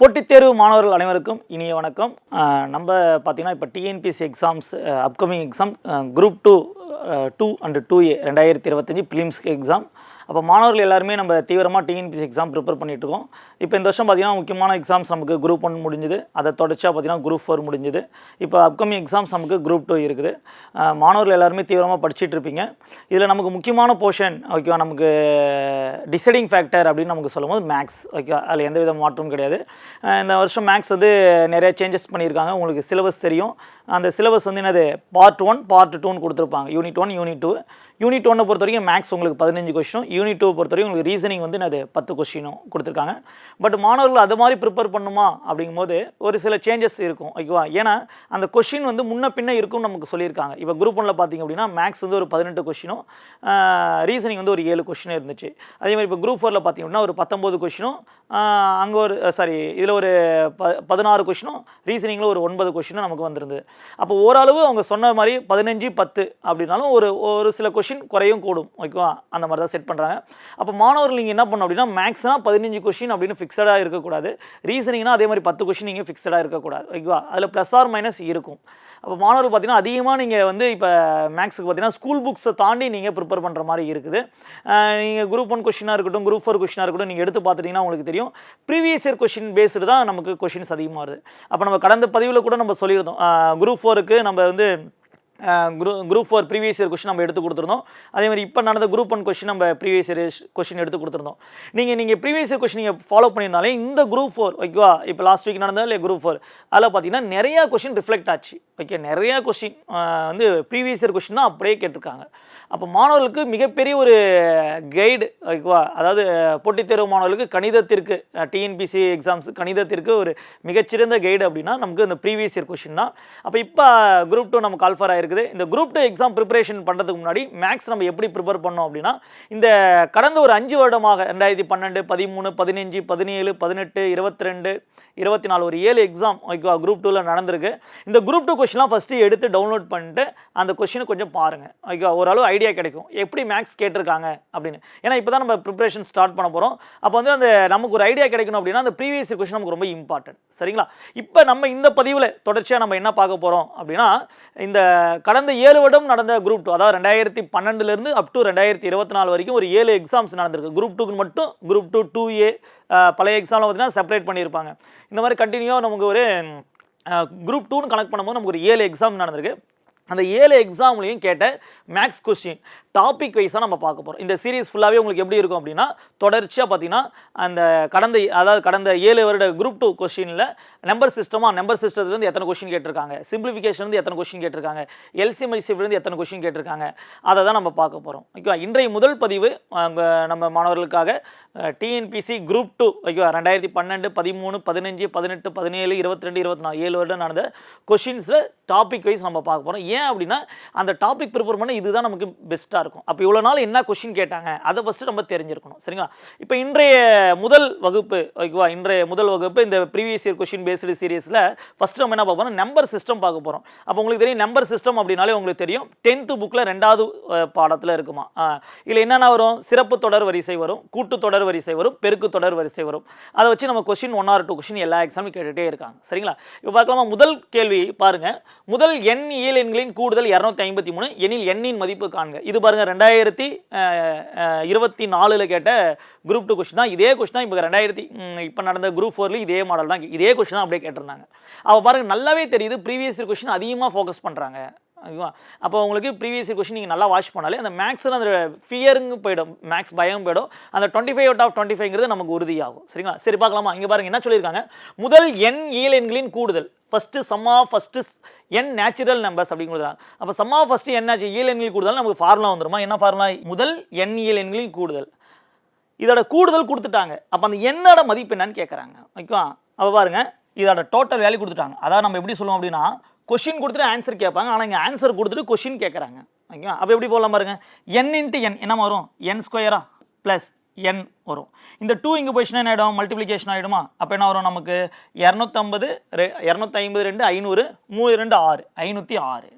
போட்டித் தேர்வு மாணவர்கள் அனைவருக்கும் இனிய வணக்கம். நம்ம பார்த்தீங்கன்னா இப்போ TNPSC exams upcoming exam group two two and two A ரெண்டாயிரத்தி இருபத்தஞ்சி பிலிம்ஸ்க்கு எக்ஸாம் அப்போ மாணவர்கள் எல்லாருமே நம்ம தீவிரமாக டிஎன்பிசி எக்ஸாம் ப்ரிப்பேர் பண்ணிகிட்ருக்கோம் இப்போ இந்த வருஷம் பார்த்தீங்கன்னா முக்கியமான எக்ஸாம்ஸ் நமக்கு குரூப் ஒன் முடிஞ்சுது. அதை தொடர்ச்சியாக பார்த்தீங்கன்னா குரூப் ஃபோர் முடிஞ்சுது. இப்போ அப்கமிங் எக்ஸாம்ஸ் நமக்கு குரூப் டூ இருக்குது. மாணவர்கள் எல்லாருமே தீவிரமாக படிச்சுட்டு இருப்பீங்க இதில் நமக்கு முக்கியமான போர்ஷன் ஓகேவா நமக்கு டிசைடிங் ஃபேக்டர் அப்படின்னு நமக்கு சொல்லும்போது மேக்ஸ் ஓகேவா அதில் எந்த வித மாற்றமும் கிடையாது. இந்த வருஷம் மேக்ஸ் வந்து நிறைய சேஞ்சஸ் பண்ணியிருக்காங்க. உங்களுக்கு சிலபஸ் தெரியும். அந்த சிலபஸ் வந்து என்னது? பார்ட் ஒன் பார்ட் டூன்னு கொடுத்துருப்பாங்க. Unit one unit two unit ஒன்னை பொறுத்த வரைக்கும் மேக்ஸ் உங்களுக்கு பதினஞ்சு கொஸ்டினும் யூனிட் டூ பொறுத்த வரைக்கும் உங்களுக்கு ரீசனிங் வந்து அது பத்து கொஸ்டினும் கொடுத்துருக்காங்க. பட் மாணவர்கள் அது மாதிரி ப்ரிப்பேர் பண்ணுமா? அப்படிங்கும்போது ஒரு சில சேஞ்சஸ் இருக்கும். ஓகேவா ஏன்னா அந்த கொஷின் வந்து முன்ன பின்ன இருக்கும்னு நமக்கு சொல்லியிருக்காங்க. இப்போ குரூப் ஒன்றில் பார்த்தீங்க அப்படின்னா மேக்ஸ் வந்து ஒரு பதினெட்டு கொஷினும் ரீசனிங் வந்து ஒரு ஏழு கொஷினும் இருந்துச்சு. அதே மாதிரி இப்போ குரூப் ஃபோரில் பார்த்திங்க அப்படின்னா ஒரு பத்தொம்போது கொஷினும் அங்கே ஒரு சாரி இதில் ஒரு ப பதினாறு கொஷினும் ரீசனிங்கில் ஒரு ஒன்பது கொஷினும் நமக்கு வந்திருந்தது. அப்போ ஓரளவு அவங்க சொன்ன மாதிரி பதினஞ்சு பத்து அப்படின்னாலும் ஒரு ஒரு சில கொஷின் கொஷின் குறையும் கூடும். ஓகேவா அந்த மாதிரி தான் செட் பண்ணுறாங்க அப்போ மாணவர்கள் நீங்கள் என்ன பண்ணணும் அப்படின்னா மேக்ஸ்னால் பதினஞ்சு கொஷின் அப்படின்னு ஃபிக்ஸடாக இருக்கக்கூடாது. ரீசனிங்னா அதே மாதிரி பத்து கொஷின் நீங்கள் ஃபிக்ஸடாக இருக்கக்கூடாது. ஓகேவா அதில் ப்ளஸ் ஆர் மைனஸ் இருக்கும். அப்போ மாணவர்கள் பார்த்தீங்கன்னா அதிகமாக நீங்கள் வந்து இப்போ மேக்ஸுக்கு பார்த்தீங்கன்னா ஸ்கூல் புக்ஸை தாண்டி நீங்கள் ப்ரிப்பேர் பண்ணுற மாதிரி இருக்குது. நீங்கள் குரூப் ஒன் கொஷினாக இருக்கட்டும் குரூப் ஃபோர் கொஷினாக இருக்கட்டும் நீங்கள் எடுத்து பார்த்துட்டிங்கன்னா உங்களுக்கு தெரியும். ப்ரீவியஸ் இயர் கொஷின் பேஸ்டு தான் நமக்கு கொஷின்ஸ் அதிகமாக வருது. அப்போ நம்ம கடந்த பதிவில் கூட நம்ம சொல்லியிருந்தோம். குரூப் ஃபோருக்கு நம்ம வந்து group group four previous year question நம்ம எடுத்து கொடுத்துருந்தோம். அதே மாதிரி இப்போ நடந்த குரூப் ஒன் கொஷின் நம்ம ப்ரீவியஸ் இயர் கொஷின் எடுத்து கொடுத்துருந்தோம். நீங்கள் நீங்கள் ப்ரீவியஸ் இயர் கொஷின் நீங்கள் ஃபாலோ பண்ணியிருந்தாலே இந்த குரூப் ஃபோர் ஓகேவா இப்போ லாஸ்ட் வீக் நடந்தது இல்லை குரூப் ஃபோர் அதில் பார்த்தீங்கன்னா நிறையா கொஷின் ரிஃப்ளெக்ட் ஆச்சு. ஓகே நிறையா கொஷின் வந்து ப்ரீவியஸ் இயர் கொஷின் தான் அப்படியே கேட்டிருக்காங்க. அப்போ மாணவர்களுக்கு மிகப்பெரிய ஒரு கைடு ஓகேவா? அதாவது போட்டித் தேர்வு மாணவர்களுக்கு கணிதத்திற்கு டிஎன்பிசி எக்ஸாம்ஸ் கணிதத்திற்கு ஒரு மிகச்சிறந்த கைடு அப்படின்னா நமக்கு இந்த ப்ரீவியஸ் இயர் கொஷின் தான். அப்போ இப்போ குரூப் டூ நமக்கு கால்ஃபர் ஆயிருக்குது இந்த குரூப் டூ எக்ஸாம் ப்ரிப்பரேஷன் பண்ணுறதுக்கு முன்னாடி மேக்ஸ் நம்ம எப்படி ப்ரிப்பேர் பண்ணோம் அப்படின்னா இந்த கடந்த ஒரு அஞ்சு வருடமாக ரெண்டாயிரத்தி பன்னெண்டு பதிமூணு பதினஞ்சு பதினேழு பதினெட்டு இருபத்தி ரெண்டு இருபத்தி நாலு ஒரு ஏழு எக்ஸாம் ஓகேவா குரூப் டூவில் நடந்திருக்கு. இந்த குரூப் டூ கொஷின்லாம் ஃபஸ்ட்டு எடுத்து டவுன்லோட் பண்ணிட்டு அந்த கொஷினை கொஞ்சம் பாருங்கள் ஓகேவா ஓரளவு ஐடியா கிடைக்கும். எப்படி மேக்ஸ் கேட்டிருக்காங்க அப்படின்னு. ஏன்னா இப்போ தான் நம்ம ப்ரிப்பரேஷன் ஸ்டார்ட் பண்ண போகிறோம் அப்போ வந்து அந்த நமக்கு ஒரு ஐடியா கிடைக்கணும் அப்படின்னா அந்த ப்ரீவியஸ் கொஷின் நமக்கு ரொம்ப இம்பார்ட்டன்ட் சரிங்களா? இப்போ நம்ம இந்த பதிவில் தொடர்ச்சியாக நம்ம என்ன பார்க்க போகிறோம் அப்படின்னா இந்த கடந்த ஏழு வருடம் நடந்த குரூப் டூ அதாவது ரெண்டாயிரத்தி பன்னெண்டுலேருந்து அப் டு ரெண்டாயிரத்தி இருபத்தி நாலு வரைக்கும் ஒரு ஏழு எக்ஸாம்ஸ் நடந்திருக்கு. குரூப் டூக்கு மட்டும் குரூப் டூ டூ ஏ பழைய எக்ஸாமில் பார்த்தீங்கன்னா செப்பரேட் பண்ணியிருப்பாங்க. இந்த மாதிரி கண்டினியூவாக நமக்கு ஒரு குரூப் டூன்னு கனெக்ட் பண்ணும்போது நமக்கு ஒரு ஏழு எக்ஸாம் நடந்திருக்கு. அந்த ஏழு எக்ஸாம்லையும் கேட்ட மேக்ஸ் கொஸ்டின் டாபிக் வைஸாக நம்ம பார்க்க போகிறோம் இந்த சீரீஸ் ஃபுல்லாகவே உங்களுக்கு எப்படி இருக்கும் அப்படின்னா தொடர்ச்சியாக பார்த்தீங்கன்னா அந்த கடந்த அதாவது கடந்த ஏழு வருட குரூப் டூ கொஷினில் நம்பர் சிஸ்டமாக நம்பர் சிஸ்டத்துலேருந்து எத்தனை கொஷின் கேட்டிருக்காங்க? சிம்பிளிஃபிகேஷன்லேருந்து எத்தனை கொஷின் கேட்டிருக்காங்க? எல்சிஎம் எத்தனை கொஷின் கேட்டிருக்காங்க? அதை தான் நம்ம பார்க்க போகிறோம் ஓகேவா? இன்றைய முதல் பதிவு நம்ம மாணவர்களுக்காக டிஎன்பிசி குரூப் டூ ஓகேவா? ரெண்டாயிரத்தி பன்னெண்டு பதிமூணு பதினஞ்சு பதினெட்டு பதினேழு இருபத்தி ரெண்டு இருபத்தி நாலு ஏழு வருடம் நடந்த கொஷின்ஸில் டாபிக் வைஸ் நம்ம பார்க்க போகிறோம் ஏன் அப்படின்னா அந்த டாபிக் ப்ரிப்பேர் பண்ண இதுதான் நமக்கு பெஸ்ட்டாக கரெக்டாக இருக்கும். அப்போ இவ்வளோ நாள் என்ன கொஷின் கேட்டாங்க? அதை ஃபஸ்ட்டு நம்ம தெரிஞ்சிருக்கணும். சரிங்களா? இப்போ இன்றைய முதல் வகுப்பு ஓகேவா? இன்றைய முதல் வகுப்பு இந்த ப்ரீவியஸ் இயர் கொஷின் பேஸ்டு சீரியஸில் ஃபஸ்ட்டு நம்ம என்ன பார்க்க போகிறோம் நம்பர் சிஸ்டம் பார்க்க போகிறோம் அப்போ உங்களுக்கு தெரியும் நம்பர் சிஸ்டம் அப்படின்னாலே உங்களுக்கு தெரியும். டென்த்து புக்கில் ரெண்டாவது பாடத்தில் இருக்குமா? இதில் என்னென்ன வரும்? சிறப்பு தொடர் வரிசை வரும் கூட்டு தொடர் வரிசை வரும் பெருக்கு தொடர் வரிசை வரும். அதை வச்சு நம்ம question one or two question எல்லா எக்ஸாமும் கேட்டுகிட்டே இருக்காங்க. சரிங்களா? இப்போ பார்க்கலாமா? முதல் கேள்வி பாருங்கள் முதல் எண் இயல் எண்களின் கூடுதல் இரநூத்தி ஐம்பத்தி மூணு எண்ணில் எண்ணின் மதிப்பு காண்க. இது பாருங்கள் ரெண்டாயிரத்தி இருபத்தி நாலில் கேட்ட குரூப் டூ கொஸ்டின் தான். இதே கொஸ்டின் தான் இப்போ ரெண்டாயிரத்தி இப்போ நடந்த குரூப் ஃபோர்லேயும் இதே மாடல் தான் இதே கொஸ்டின் தான் அப்படியே கேட்டிருந்தாங்க. அப்போ பாருங்கள் நல்லாவே தெரியுது ப்ரீவியஸ் இயர் கொஸ்டின் அதிகமாக ஃபோக்கஸ் பண்ணுறாங்க ஓகேவா அப்போ உங்களுக்கு ப்ரீவியஸ் இயர் நீங்கள் நல்லா வாட்ச் பண்ணாலே அந்த மேக்ஸில் அந்த ஃபியருங்க போயிடும் மேக்ஸ் பயம் போயிடும். அந்த twenty five out of twenty ஃபைவ்ங்கிறது நமக்கு உறுதியாகும். சரிங்களா? சரி பார்க்கலாமா? இங்கே பாருங்க என்ன சொல்லியிருக்காங்க? முதல் எண் இயல் எண்களின் கூடுதல். ஃபஸ்ட்டு சம்மா ஃபஸ்ட்டு என் நேச்சுரல் நம்பர்ஸ் அப்படின்னு கொடுக்குறாங்க அப்போ சம்மா ஃபஸ்ட்டு என்ன இயல் எண்களில் கூடுதல் நமக்கு ஃபார்முலா வந்துருமா? என்ன ஃபார்முலா முதல் என் இயல் எண்களின் கூடுதல். இதோட கூடுதல் கொடுத்துட்டாங்க. அப்போ அந்த என்னோட மதிப்பு என்னன்னு கேட்குறாங்க ஓகேவா? அப்போ பாருங்க. இதோட டோட்டல் வேல்யூ கொடுத்துட்டாங்க. அதாவது நம்ம எப்படி சொல்லுவோம் அப்படின்னா கொஷின் கொடுத்துட்டு ஆன்சர் கேட்பாங்க. ஆனால் இங்கே ஆன்சர் கொடுத்துட்டு கொஷின் கேட்குறாங்க ஓகேவா? அப்போ எப்படி போகலாம் பாருங்கள் என் இன்ட்டு என் என்ன வரும்? என் ஸ்கொயரா ப்ளஸ் என் வரும். இந்த டூ இங்கே போயிடுச்சுன்னா என்ன ஆகிடும் மல்டிப்ளிகேஷன் ஆகிடுமா அப்போ என்ன வரும் நமக்கு? இரநூத்தம்பது ரெ இரநூத்தி ஐம்பது ரெண்டு ஐநூறு மூணு ரெண்டு ஆறு ஐநூற்றி ஆறு.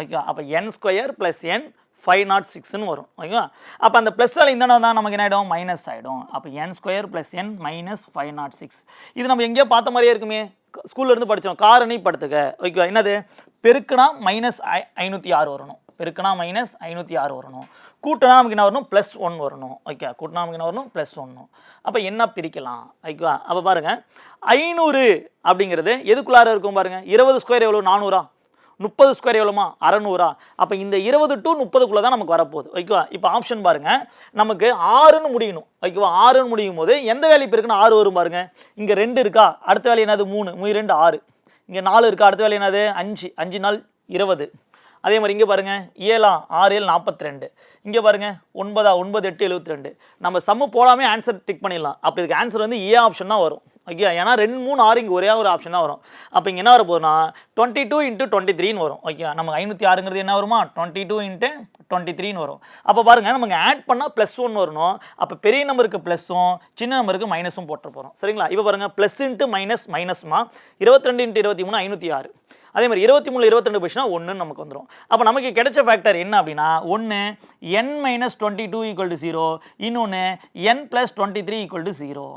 ஓகே அப்போ N square plus N five naught சிக்ஸ்னு வரும். ஓகேவா? அப்போ அந்த ப்ளஸ்ஸால் இந்த தான். நமக்கு என்ன ஆகிடும் மைனஸ் ஆகிடும் அப்போ N square plus N minus five naught six இது நம்ம எங்கேயோ பார்த்த மாதிரியே இருக்குமே. ஸ்கூல்லேருந்து படித்தோம் காரணி படுத்துக்க. ஓகேவா? என்னது? பெருக்குனா மைனஸ் ஐ ஐநூற்றி ஆறு வரணும். பெருக்குனா மைனஸ் ஐநூற்றி ஆறு வரணும். கூட்டினா நமக்கு என்ன வரணும்? ப்ளஸ் ஒன் வரணும். ஓகே கூட்டினா நமக்கு என்ன வரணும்? ப்ளஸ் ஒன்று அப்போ என்ன பிரிக்கலாம்? ஓகேவா அப்போ பாருங்கள் ஐநூறு அப்படிங்கிறது எதுக்குள்ளார இருக்கும் பாருங்கள் இருபது ஸ்கொயர் எவ்வளோ நானூறா? முப்பது ஸ்கொயர் எவ்வளோமா அறநூறா. அப்போ இந்த இருபது டு முப்பதுக்குள்ளே தான் நமக்கு வரப்போகுது. ஓகேவா இப்போ ஆப்ஷன் பாருங்கள் நமக்கு ஆறுன்னு முடியணும். ஓகேவா ஆறுன்னு முடியும் போது எந்த வேல்யூ இருக்குன்னு ஆறு வரும் பாருங்கள் இங்கே ரெண்டு இருக்கா? அடுத்த வேலை என்னது? மூணு. மூணு ரெண்டு ஆறு. இங்கே நாலு இருக்கா? அடுத்த வேலை என்னது? அஞ்சு. அஞ்சு நாள் இருபது. அதே மாதிரி இங்கே பாருங்க ஏழாம் ஆறு ஏழு நாற்பத்தி ரெண்டு இங்கே பாருங்க ஒன்பதா ஒன்பது எட்டு எழுபத்தி ரெண்டு நம்ம சம்மு போடாமே ஆன்சர் டிக் பண்ணிடலாம். அப்போ இதுக்கு ஆன்சர் வந்து ஏ ஆப்ஷன் தான் வரும். ஓகே ஏன்னா ரெண்டு மூணு ஆறு இங்கே ஒரே ஒரு ஆப்ஷன் தான் வரும். அப்போ இங்கே என்ன வர போகுதுன்னா டுவெண்ட்டி டூ இன்ட்டு டுவெண்ட்டி த்ரீன்னு வரும் ஓகே நமக்கு ஐநூற்றி ஆறுங்கிறது என்ன வருமா? டுவெண்ட்டி டூ இன்ட்டு டுவெண்ட்டி த்ரீன்னு வரும். அப்போ பாருங்கள் நமக்கு ஆட் பண்ணால் ப்ளஸ் ஒன் வரணும். அப்போ பெரிய நம்பருக்கு ப்ளஸ்ஸும் சின்ன நம்பருக்கு மைனஸும் போட்டு போகிறோம் சரிங்களா? இப்போ பாருங்கள் ப்ளஸ் இன்ட்டு மைனஸ் மைனஸ்மா இருபத்தி ரெண்டு இன்ட்டு இருபத்தி மூணு ஐநூற்றி ஆறு. அதே மாதிரி இருபத்தி மூணு இருபத்தி ரெண்டு போச்சுன்னா ஒன்றுன்னு நமக்கு வந்துடும் அப்போ நமக்கு கிடைச்ச ஃபேக்டர் என்ன அப்படின்னா ஒன்று N minus twenty two equal to zero இன்னொன்று N plus twenty three equal to zero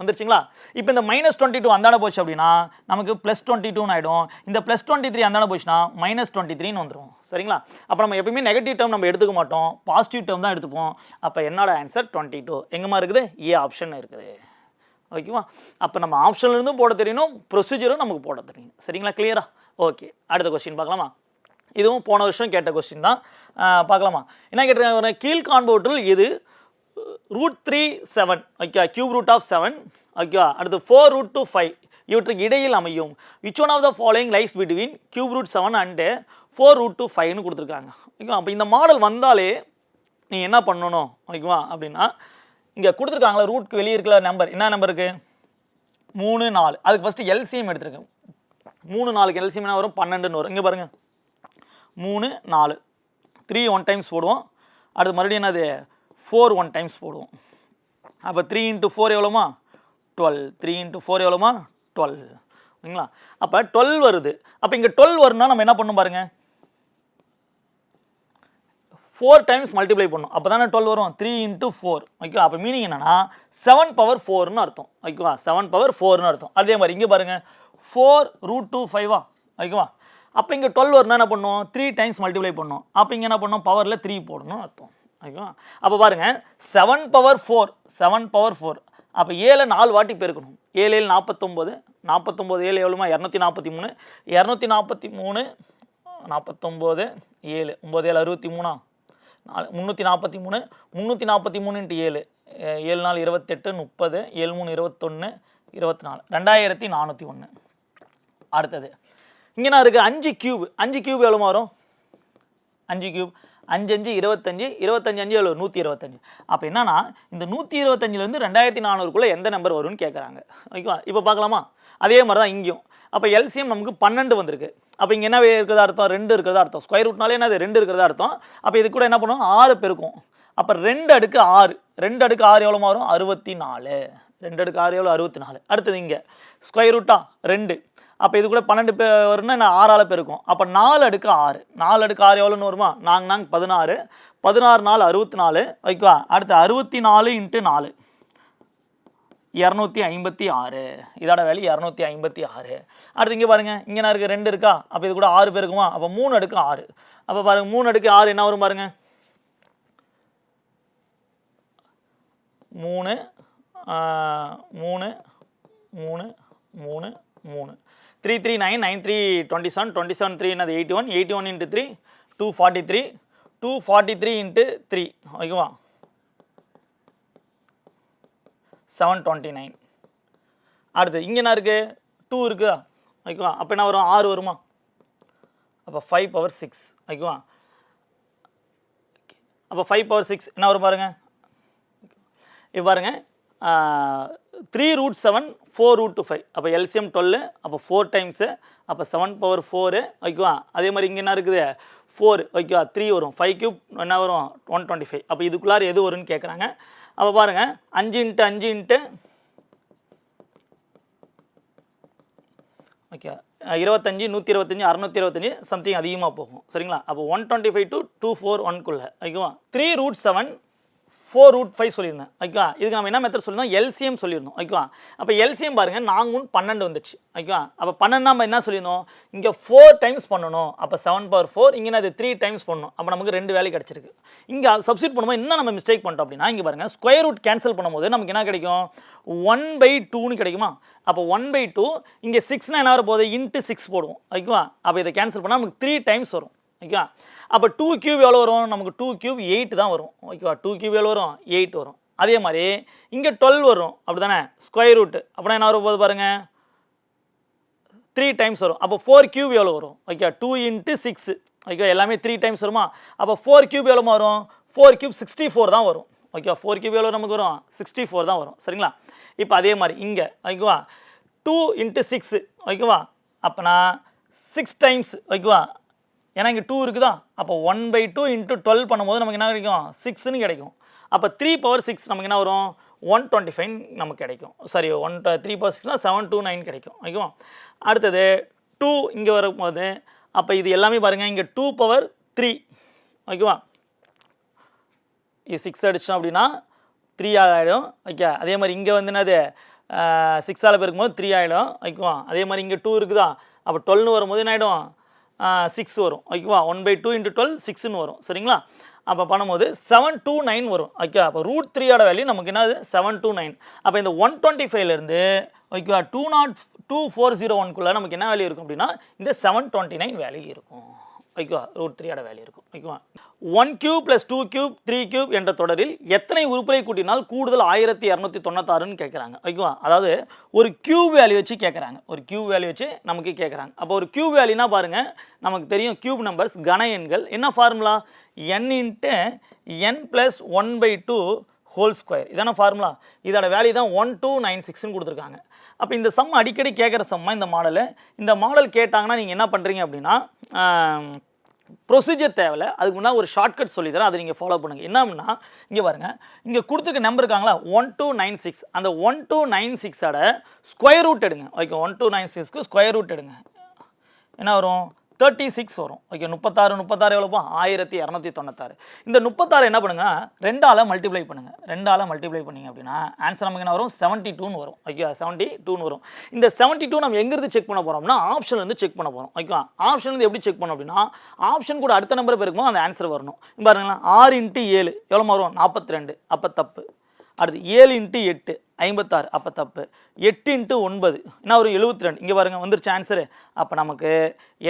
வந்துருச்சுங்களா? இப்போ இந்த மைனஸ் டுவெண்ட்டி டூ அந்தாட போச்சு அப்படின்னா நமக்கு ப்ளஸ் டுவெண்ட்டி டூன்னு ஆகிடும் இந்த ப்ளஸ் டுவெண்ட்டி த்ரீ அந்தாட போச்சுன்னா மைனஸ் டுவெண்ட்டி த்ரீன்னு வந்துடும் சரிங்களா? அப்போ நம்ம எப்பயுமே நெகட்டிவ் டேர்ம் நம்ம எடுத்துக்க மாட்டோம். பாசிட்டிவ் டேர்ம் தான் எடுத்துப்போம். அப்போ என்னோட ஆன்சர் டுவெண்ட்டி டூ எங்கேமா இருக்குது? ஏ ஆப்ஷன் இருக்குது. ஓகேவா அப்போ நம்ம ஆப்ஷன்லேருந்தும் போட தெரியணும் ப்ரொசீஜரும் நமக்கு போட தெரியும். சரிங்களா? கிளியரா ஓகே அடுத்த கொஸ்டின் பார்க்கலாமா? இதுவும் போன வருஷம் கேட்ட கொஸ்டின் தான். பார்க்கலாமா? என்ன கேட்டிருக்காங்க கீழ்காண்பவற்றில் இது root three seven okay cube root of seven ஓகேவா? அடுத்து ஃபோர் ரூட் டு ஃபைவ் இவற்றுக்கு இடையில் அமையும். Which one of the following lies between cube root seven and four root to ஃபைவ்னு கொடுத்துருக்காங்க. ஓகேவா? அப்போ இந்த மாடல் வந்தாலே நீங்கள் என்ன பண்ணணும்? ஓகேவா? அப்படின்னா இங்கே கொடுத்துருக்காங்களா ரூட்க்கு வெளியே இருக்கிற நம்பர் என்ன நம்பர் இருக்குது மூணு நாலு. அதுக்கு ஃபஸ்ட்டு எல்சிஎம் எடுத்துருக்கேன். மூணு நாலுக்கு எல்சிஎம் என்ன வரும் பன்னெண்டுன்னு வரும். இங்கே பாருங்கள் மூணு நாலு. த்ரீ ஒன் டைம்ஸ் போடுவோம். அடுத்து மறுபடியும் என்னது? ஃபோர் ஒன் டைம்ஸ் போடுவோம். அப்போ த்ரீ இன்ட்டு ஃபோர் எவ்வளோமா டுவெல் த்ரீ இன்ட்டு ஃபோர் எவ்வளோமா டுவெல் ஓகேங்களா அப்போ டுவெல் வருது. அப்போ இங்கே டுவெல் வரும்னா நம்ம என்ன பண்ணும் பாருங்கள் ஃபோர் டைம்ஸ் மல்டிப்ளை பண்ணும். அப்போ தானே டுவெல் வரும் த்ரீ இன்ட்டு ஃபோர் ஓகேவா அப்போ மீனிங் என்னன்னா செவன் பவர் ஃபோர்னு அர்த்தம். ஓகேவா செவன் பவர் ஃபோர்னு அர்த்தம். அதே மாதிரி இங்கே பாருங்கள் ஃபோர் ரூட் டூ ஃபைவா ஓகேவா? அப்போ இங்கே டுவெல் வரணும் என்ன பண்ணும்? த்ரீ டைம்ஸ் மல்டிப்ளை பண்ணும். அப்போ இங்கே என்ன பண்ணோம்? பவரில் த்ரீ போடணும் அர்த்தம். ஓகேவா? அப்போ பாருங்கள் seven power four seven power four அப்போ ஏழை நாலு வாட்டி பெருக்கணும். ஏழு ஏழு நாற்பத்தொம்போது நாற்பத்தொம்போது ஏழு எவ்வளோமா இரநூத்தி நாற்பத்தி மூணு. இரநூத்தி நாற்பத்தி மூணு நாற்பத்தொம்போது ஏழு. ஒம்பது ஏழு அறுபத்தி மூணா? நாலு முந்நூற்றி நாற்பத்தி மூணு. முந்நூற்றி நாற்பத்தி மூணு இன்ட்டு ஏழு. ஏழு நாள் இருபத்தெட்டு முப்பது. ஏழு மூணு இருபத்தொன்று இருபத்தி நாலு. ரெண்டாயிரத்தி நானூற்றி ஒன்று அடுத்தது. இங்கே நான் இருக்குது அஞ்சு கியூப் அஞ்சு கியூப் எவ்வளோ வரும் அஞ்சு கியூப் அஞ்சு அஞ்சு இருபத்தஞ்சு. இருபத்தஞ்சு அஞ்சு எவ்வளோ நூற்றி இருபத்தஞ்சு. அப்போ என்னன்னா இந்த நூற்றி இருபத்தஞ்சிலேருந்து ரெண்டாயிரத்தி நானூறுக்குள்ளே எந்த நம்பர் வரும்னு கேட்குறாங்க ஓகேவா? இப்போ பார்க்கலாமா? அதே மாதிரி தான் இங்கேயும். அப்போ எல்சிஎம் நமக்கு பன்னெண்டு வந்திருக்கு. அப்போ இங்கே என்ன இருக்கிறதா அர்த்தம்? ரெண்டு இருக்கிறதா அர்த்தம். ஸ்கொயர் ரூட்னாலே என்னது? ரெண்டு இருக்கிறதா அர்த்தம். அப்போ இது கூட என்ன பண்ணுவோம்? ஆறு பெருக்கும் அப்போ ரெண்டு அடுக்கு ஆறு. ரெண்டு அடுக்கு ஆறு எவ்வளோ வரும் அறுபத்தி நாலு. ரெண்டு அடுக்கு ஆறு எவ்வளோ அறுபத்தி நாலு. அடுத்தது இங்கே. ஸ்கொயர் ரூட்டா ரெண்டு. அப்போ இது கூட பன்னெண்டு பே வரும்னா நான் ஆறால் பெருக்கும் அப்போ நாலு அடுக்கு ஆறு. நாலு அடுக்கு ஆறு எவ்வளோன்னு வருமா? நாங்க நாங்க பதினாறு. பதினாறு நாலு அறுபத்தி நாலு ஓகேவா? அடுத்து அறுபத்தி நாலு இன்ட்டு நாலு. இரநூத்தி ஐம்பத்தி ஆறு. இதோட வேலை இரநூத்தி ஐம்பத்தி ஆறு. அடுத்து இங்கே பாருங்கள் இங்கே நான் இருக்குது ரெண்டு இருக்கா? அப்போ இது கூட ஆறு பேருக்குமா அப்போ மூணு அடுக்கு ஆறு. அப்போ பாருங்கள் மூணு அடுக்கு ஆறு என்ன வரும் பாருங்கள் மூணு மூணு மூணு மூணு மூணு. Three three nine nine three twenty seven twenty seven three என்னது eighty one eighty one into three two forty three two forty three into three ஓகேவா? செவன் டுவெண்ட்டி நைன் அடுத்து இங்கே என்ன இருக்குது டூ இருக்குதா? ஓகேவா? அப்போ என்ன வரும்? ஆறு வருமா? அப்போ ஃபைவ் பவர் சிக்ஸ் ஓகேவா? அப்போ ஃபைவ் பவர் சிக்ஸ் என்ன வரும் பாருங்கள் இப்போ பாருங்கள் three root seven four root two five அப்போ எல்சிஎம் டுவெல் அப்போ ஃபோர் டைம்ஸு அப்போ செவன் பவர் ஃபோரு ஓகேவா அதே மாதிரி இங்கே என்ன இருக்குது? ஃபோர் ஓகேவா த்ரீ வரும். ஃபைவ் கியூப் என்ன வரும்? ஒன் டுவெண்ட்டி ஃபைவ் அப்போ இதுக்குள்ளார எது வரும்னு கேட்குறாங்க அப்போ பாருங்கள் அஞ்சு இன்ட்டு அஞ்சு இன்ட்டு ஓகே இருபத்தஞ்சி நூற்றி இருபத்தஞ்சி அறநூற்றி இருபத்தஞ்சி சம்திங் அதிகமாக போகும். சரிங்களா? அப்போ one twenty five to two four ஒன்குள்ளே ஓகேவா three root seven four root five சொல்லியிருந்தேன். ஓகேவா இதுக்கு நம்ம என்ன மெத்தட் சொல்லியிருந்தோம் எல்சிஎம் சொல்லியிருந்தோம். ஓகேவா அப்போ எல்சிஎம் பாருங்கள் நாங்கள் பன்னெண்டு வந்துச்சு. ஓகேவா அப்போ பன்னெண்டு நம்ம என்ன சொல்லியிருந்தோம்? இங்கே ஃபோர் டைம்ஸ் பண்ணணும். அப்போ செவன் பவர் ஃபோர் இங்கே அது த்ரீ டைம்ஸ் பண்ணணும். அப்போ நமக்கு ரெண்டு வேலை கிடச்சிருக்கு. இங்கே சப்ஸ்டியூட் பண்ணும்போது என்ன நம்ம மிஸ்டேக் பண்ணிட்டோம் அப்படின்னா இங்கே பாருங்கள் ஸ்கொயர் ரூட் கேன்சல் பண்ணும்போது நமக்கு என்ன கிடைக்கும்? ஒன் பை டூன்னு கிடைக்குமா? அப்போ ஒன் பை டூ இங்கே சிக்ஸ்னா என்ன வர போகுது இன்ட்டு சிக்ஸ் போடுவோம் ஓகேவா அப்போ இதை கேன்சல் பண்ணால் நமக்கு த்ரீ டைம்ஸ் வரும். ஓகேவா அப்போ டூ கியூப் எவ்வளோ வரும்? நமக்கு டூ கியூப் எயிட் தான் வரும். ஓகேவா டூ கியூப் எவ்வளோ வரும்? எயிட் வரும். அதே மாதிரி இங்கே டுவெல் வரும். அப்படி தானே ஸ்கொயர் ரூட்டு அப்படின்னா என்ன வரும் போது பாருங்கள் த்ரீ டைம்ஸ் வரும். அப்போ ஃபோர் கியூப் எவ்வளோ வரும்? ஓகேவா டூ இன்ட்டு சிக்ஸ் ஓகேவா எல்லாமே த்ரீ டைம்ஸ் வருமா? அப்போ ஃபோர் கியூப் எவ்வளோ வரும் ஃபோர் கியூப் சிக்ஸ்டி ஃபோர் தான் வரும். ஓகேவா ஃபோர் கியூப் எவ்வளோ நமக்கு வரும்? சிக்ஸ்டி ஃபோர் தான் வரும். சரிங்களா? இப்போ அதே மாதிரி இங்கே. ஓகேவா டூ இன்ட்டு சிக்ஸு ஓகேவா அப்போனா சிக்ஸ் டைம்ஸ் ஓகேவா ஏன்னா இங்கே டூ இருக்குதா? அப்போ one by two into twelve பண்ணும்போது நமக்கு என்ன கிடைக்கும்? சிக்ஸ்னு கிடைக்கும். அப்போ த்ரீ பவர் சிக்ஸ் நமக்கு என்ன வரும்? ஒன் டுவெண்ட்டி ஃபைவ் நமக்கு கிடைக்கும். சாரி ஒன் த்ரீ பவர் சிக்ஸ்னால் செவன் டூ நைன் கிடைக்கும். ஓகேவா? அடுத்தது டூ இங்கே வரும்போது அப்போ இது எல்லாமே பாருங்கள் இங்கே டூ பவர் த்ரீ ஓகேவா? இது சிக்ஸ் அடிச்சோம் அப்படின்னா த்ரீ ஆகிடும் ஓகே அதே மாதிரி இங்கே வந்து என்னது? சிக்ஸால் பெருக்கும்போது த்ரீ ஆகிடும் ஓகேவா? அதே மாதிரி இங்கே டூ இருக்குதா? அப்போ டுவெல்னு வரும்போது என்ன ஆகிடும் சிக்ஸ் வரும். ஓகேவா? One by two into twelve சிக்ஸ்னு வரும். சரிங்களா? அப்போ பண்ணும்போது செவன் டூ நைன் வரும். ஓகே அப்போ ரூட் த்ரீயோட வேல்யூ நமக்கு என்னது? செவன் டூ நைன் அப்போ இந்த ஒன் டுவெண்ட்டி ஃபைவ்லேருந்து ஓகேவா two naught two four zero ஒன்குள்ளே நமக்கு என்ன வேல்யூ இருக்கும் அப்படின்னா இந்த செவன் டுவெண்ட்டி நைன் வேல்யூ இருக்கும். ஓகேவா ரூட் த்ரீயோட வேல்யூ இருக்கும். ஓகேவா one cube plus two cube three cube என்ற தொடரில் எத்தனை உறுப்புகளை கூட்டினால் கூடுதல் ஆயிரத்தி இரநூத்தி தொண்ணூத்தாறுன்னு கேட்குறாங்க. ஓகேவா அதாவது ஒரு கியூ வேல்யூ வச்சு கேட்குறாங்க. ஒரு கியூ வேல்யூ வச்சு நமக்கு கேட்குறாங்க. அப்போ ஒரு கியூ வேல்யூனா பாருங்கள் நமக்கு தெரியும் கியூப் நம்பர்ஸ் கன எண்கள். என்ன formula N into N plus one by two whole square இதான ஃபார்முலா இதோட வேல்யூ தான் ஒன் டூ நைன் சிக்ஸ்னு கொடுத்துருக்காங்க. அப்போ இந்த சம் அடிக்கடி கேட்குற சம்மா இந்த மாடலு இந்த மாடல் கேட்டாங்கன்னா நீங்கள் என்ன பண்ணுறீங்க அப்படின்னா ப்ரொசீஜர் தேவையில்ல. அதுக்கு முன்னால் ஒரு ஷார்ட்கட் சொல்லி தரேன். அதை நீங்கள் ஃபாலோ பண்ணுங்கள் என்ன அப்படின்னா இங்கே பாருங்கள் இங்கே கொடுத்துருக்க நம்பர் இருக்காங்களா? ஒன் டூ நைன் சிக்ஸ் அந்த ஒன் டூ நைன் சிக்ஸோட ஸ்கொயர் ரூட் எடுங்க. ஓகே ஒன் டூ நைன் சிக்ஸ்க்கு ஸ்கொயர் ரூட் எடுங்க. என்ன வரும்? தேர்ட்டி சிக்ஸ் வரும். ஓகே முப்பத்தாறு முப்பத்தாறு எவ்வளோப்பா ஆயிரத்தி இரநூத்தி தொண்ணூத்தாறு. இந்த முப்பத்தாறு என்ன பண்ணுங்கள் ரெண்டால் மல்டிப்ளை பண்ணுங்கள் ரெண்டால் மல்டிப்ளை பண்ணீங்க அப்படின்னா ஆன்சர் நமக்கு என்ன வரும்? செவன்ட்டி டூன்னு வரும். ஓகேவா? செவன்ட்டி டூன்னு வரும். இந்த செவன்ட்டி டூ நம்ம எங்கேருந்து செக் பண்ண போகிறோம்னா ஆப்ஷன்லேருந்து செக் பண்ண போகிறோம் ஓகேவா? ஆப்ஷன்லேருந்து எப்படி செக் பண்ணோம் அப்படின்னா ஆப்ஷன் கூட அடுத்த நம்பர் பெருக்குமோ அந்த ஆன்சர் வரணும். பாருங்களேன் ஆறு இன்ட்டு ஏழு. எவ்வளோ வரும் நாற்பத்தி ரெண்டு. அப்போ தப்பு. அடுத்து ஏழு இன்ட்டு எட்டு. ஐம்பத்தாறு. அப்போ தப்பு. எட்டு இன்ட்டு ஒன்பது. என்ன ஒரு எழுபத்தி ரெண்டு இங்கே பாருங்க வந்துருச்சு ஆன்சரு அப்போ நமக்கு